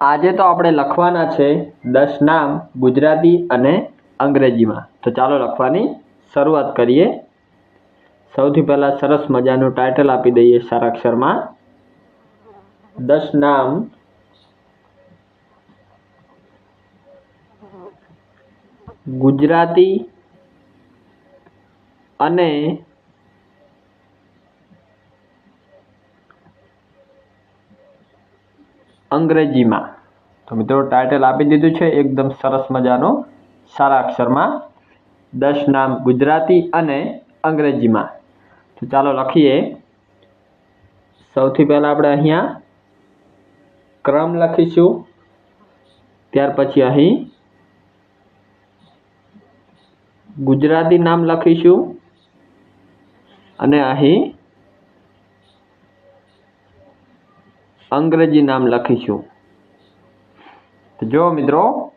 આજે તો આપણે લખવાના છે દસ નામ ગુજરાતી અને અંગ્રેજીમાં. તો ચાલો લખવાની શરૂઆત કરીએ. સૌથી પહેલાં સરસ મજાનું ટાઇટલ આપી દઈએ સારા અક્ષરમાં. દસ નામ ગુજરાતી અને અંગ્રેજીમાં. તો મિત્રો ટાઇટલ આપી દીધું છે, એકદમ સરસ મજાનું. સારા અક્ષરમાં. દસ નામ ગુજરાતી અને અંગ્રેજીમાં. તો ચાલો લખીએ. સૌથી પહેલાં આપણે અહીંયા ક્રમ લખીશું. ત્યાર પછી અહીં ગુજરાતી નામ લખીશું. અને અહીં અંગ્રેજી નામ લખીશું. તો જો મિત્રો,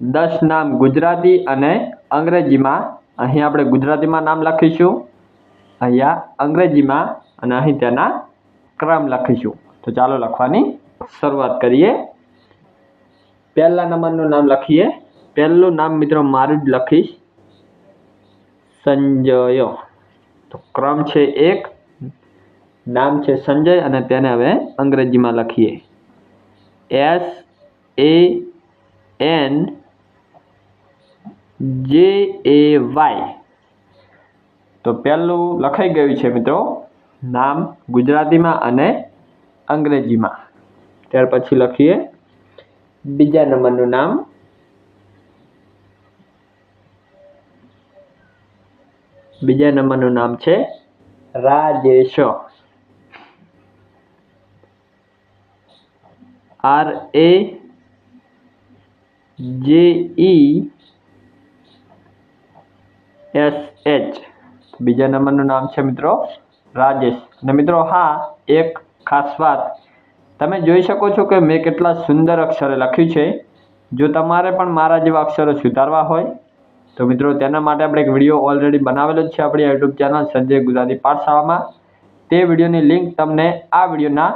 દસ નામ ગુજરાતી અને અંગ્રેજીમાં, અહીં આપણે ગુજરાતીમાં નામ લખીશું, અહીંયા અંગ્રેજીમાં અને અહીં તેના ક્રમ લખીશું. તો ચાલો લખવાની શરૂઆત કરીએ. પહેલા નંબરનું નામ લખીએ. પહેલું નામ મિત્રો મારું જ લખીશ. સંજય. તો ક્રમ છે એક. નામ છે સંજય અને તેને હવે અંગ્રેજીમાં લખીએ. એસ એ એન જે એ વાય તો પહેલું લખાઈ ગયું છે મિત્રો, નામ ગુજરાતીમાં અને અંગ્રેજીમાં. ત્યાર પછી લખીએ. બીજા નંબરનું નામ બીજા નંબરનું નામ છે રાજેશ. આર એ જે ઈ એસ એચ બીજા નંબરનું નામ છે મિત્રો રાજેશ. અને મિત્રો હા, એક ખાસ વાત. તમે જોઈ શકો છો કે મેં કેટલા સુંદર અક્ષરે લખ્યું છે. જો તમારે પણ મારા જેવા અક્ષરો સુધારવા હોય, તો મિત્રો તેના માટે આપણે એક વીડિયો ઓલરેડી બનાવેલો છે આપણી યુટ્યુબ ચેનલ સંજય ગુજરાતી પાઠશાળામાં. તે વિડીયોની લિંક તમને આ વિડીયોના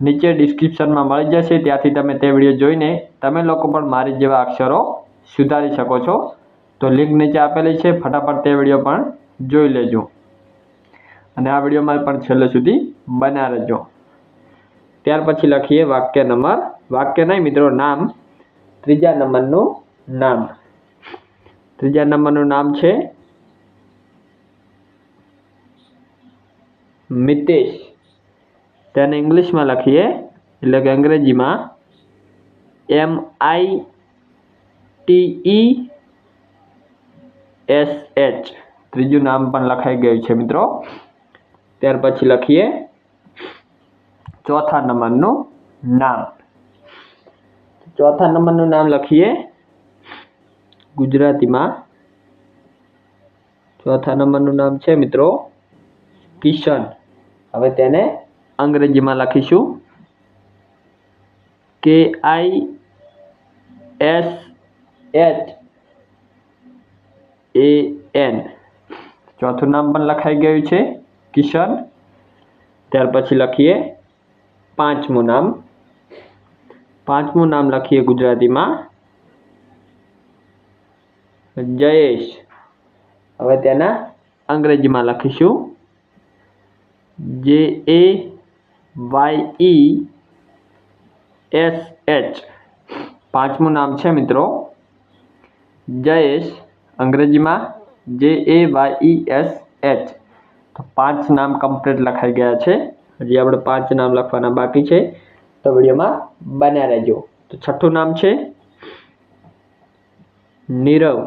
નીચે ડિસ્ક્રિપ્શનમાં મળી જશે. ત્યાંથી તમે તે વીડિયો જોઈને તમે લોકો પણ મારી જેવા અક્ષરો સુધારી શકો છો. તો લિંક નીચે આપેલી છે. ફટાફટ તે વીડિયો પણ જોઈ લેજો. અને આ વિડીયોમાં પણ છેલ્લે સુધી બના રહેજો. ત્યાર પછી લખીએ વાક્ય નંબર. વાક્ય નહીં, મિત્રો, નામ. ત્રીજા નંબરનું નામ. ત્રીજા નંબરનું નામ છે મિતેશ. તેને ઇંગ્લિશમાં લખીએ, એટલે કે અંગ્રેજીમાં M I T S H. ત્રીજું નામ પણ લખાઈ ગયું છે મિત્રો. ત્યાર પછી લખીએ, ચોથા નંબરનું નામ. ચોથા નંબરનું નામ લખીએ, ગુજરાતીમાં ચોથા નંબરનું નામ છે મિત્રો કિશન. હવે તેને અંગ્રેજીમાં લખીશું. K I S H A N ચોથું નામ પણ લખાઈ ગયું છે, કિશન. ત્યાર પછી લખીએ પાંચમું નામ. પાંચમું નામ લખીએ ગુજરાતીમાં. જયેશ. હવે તેના અંગ્રેજીમાં લખીશું. J A Y E S H પાંચમું નામ છે મિત્રો. જયેશ, અંગ્રેજીમાં J A Y E S H તો પાંચ નામ કમ્પ્લીટ લખાઈ ગયા છે. હજી આપણે પાંચ નામ લખવાના બાકી છે. તો વિડીયોમાં બન્યા રહેજો. તો છઠ્ઠું નામ છે નીરવ.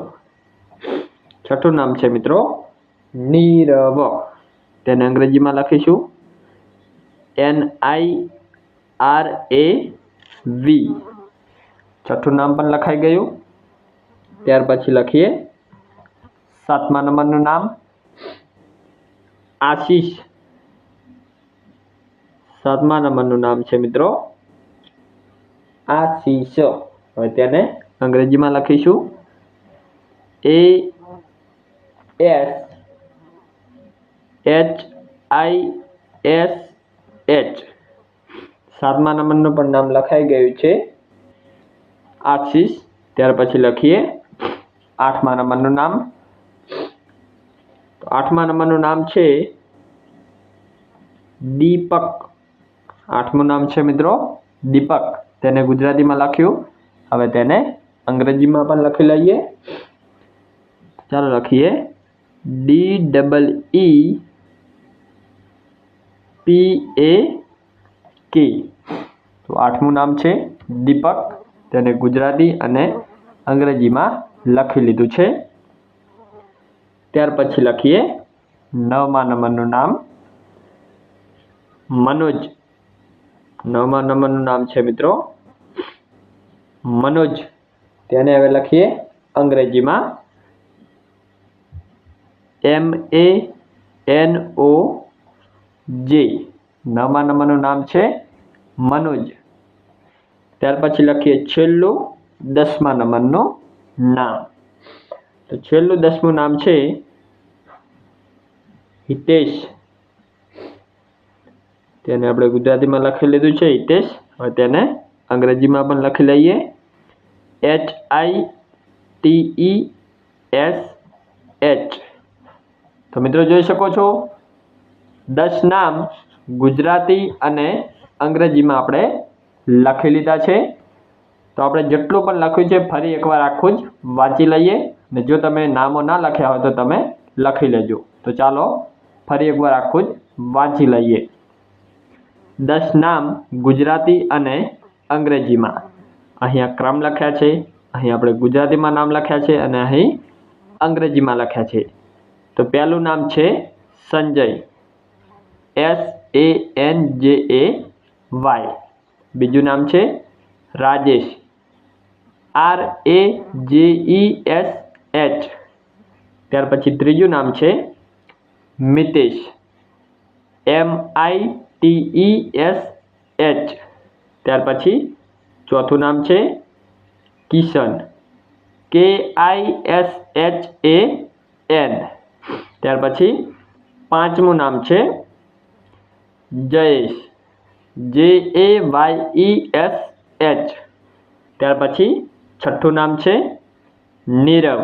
છઠ્ઠું નામ છે મિત્રો નીરવ. તેને અંગ્રેજીમાં લખીશું. એન આઈ આર એ વી છઠ્ઠું નામ પણ લખાઈ ગયું. ત્યાર પછી લખીએ. સાતમા નંબરનું નામ. આશીષ. સાતમા નંબરનું નામ છે મિત્રો. આશીષ. હવે તેને અંગ્રેજીમાં લખીશું. A S H I S H સાતમા નંબરનું પણ નામ લખાઈ ગયું છે. આશીષ ત્યાર પછી લખીએ. આઠમા નંબરનું નામ. આઠમા નંબરનું નામ છે દીપક. આઠમું નામ છે મિત્રો દીપક. તેને ગુજરાતીમાં લખ્યું. હવે તેને અંગ્રેજીમાં પણ લખી લઈએ. ચાલો લખીએ. ડી ડબલ ઈ પી એ કે તો આઠમું નામ છે દીપક. તેને ગુજરાતી અને અંગ્રેજીમાં લખી લીધું છે. ત્યાર પછી લખીએ નવમા નંબરનું નામ મનોજ. નવમા નંબરનું નામ છે મિત્રો મનોજ. તેને હવે લખીએ અંગ્રેજીમાં એમ એ એન ઓ જે નવમા નંબરનું નામ છે મનોજ. ત્યાર પછી લખીએ છેલ્લું દસમા નંબરનું નામ. તો છેલ્લું દસમું નામ છે હિતેશ. તેને આપણે ગુજરાતીમાં લખી લીધું છે હિતેશ. હવે તેને અંગ્રેજીમાં પણ લખી લઈએ. H I T E S H. તો મિત્રો જોઈ શકો છો દસ નામ ગુજરાતી અને અંગ્રેજીમાં આપણે લખી લીધા છે. તો આપણે જેટલું પણ લખ્યું છે, ફરી એકવાર આખું જ વાંચી લઈએ ને જો તમે નામો ના લખ્યા હોય તો તમે લખી લેજો. તો ચાલો, ફરી એકવાર આખું જ વાંચી લઈએ. દસ નામ ગુજરાતી અને અંગ્રેજીમાં. અહીંયા ક્રમ લખ્યા છે અહીં આપણે ગુજરાતીમાં નામ લખ્યા છે અને અહીં અંગ્રેજીમાં લખ્યા છે. તો પહેલું નામ છે સંજય. એસ એ એન જે એ વાય બીજું નામ છે રાજેશ. આર એ જે ઈ એસ એચ ત્યાર પછી ત્રીજું નામ છે Mitesh. M I T E S H ત્યાર પછી ચોથું નામ છે Kishan. K I S H A N ત્યાર પછી પાંચમું નામ છે Jayesh. J A Y E S H ત્યાર પછી છઠ્ઠું નામ છે Nirav.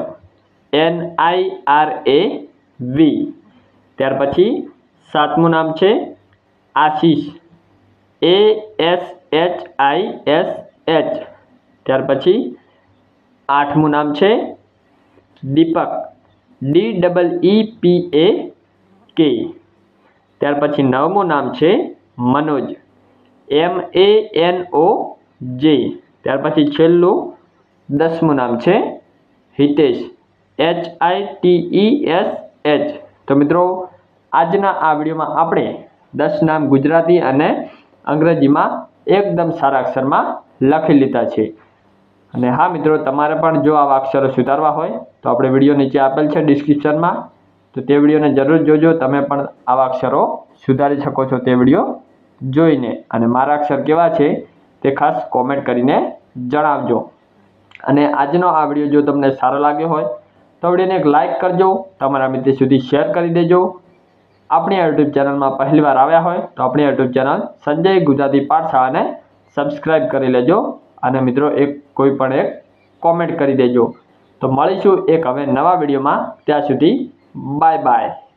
N I R A V ત્યાર પછી સાતમું નામ છે Ashish. A S H I S H ત્યાર પછી આઠમું નામ છે દીપક. ડી ડબલ ઈ પી એ કે ત્યાર પછી નવમું નામ છે મનોજ. એમ એ એન ઓ જે ત્યાર પછી છેલ્લું દસમું નામ છે Hitesh. H I T E S H તો મિત્રો, આજના આ વિડીયોમાં આપણે દસ નામ ગુજરાતી અને અંગ્રેજીમાં એકદમ સારા અક્ષરમાં લખી લીધા છે. અને હા મિત્રો, તમારે પણ જો આવા અક્ષરો સુધારવા હોય, તો આપણે વીડિયો નીચે આપેલ છે ડિસ્ક્રિપ્શનમાં. તો તે વિડીયોને જરૂર જોજો. તમે પણ આવા અક્ષરો સુધારી શકો છો તે વીડિયો જોઈને. અને મારા અક્ષર કેવા છે તે ખાસ કોમેન્ટ કરીને જણાવજો. અને આજનો આ વીડિયો જો તમને સારો લાગ્યો હોય, તો વિડીયોને એક લાઇક કરજો. તમારા મિત્ર સુધી શેર કરી દેજો. આપણી યુટ્યુબ ચેનલમાં પહેલીવાર આવ્યા હોય, તો આપણી યુટ્યુબ ચેનલ સંજય ગુજરાતી પાઠશાળાને સબસ્ક્રાઈબ કરી લેજો. અને મિત્રો, એક કોઈ પણ એક કોમેન્ટ કરી દેજો. તો મળીશું એક હવે નવા વિડીયોમાં. ત્યાં સુધી Bye bye.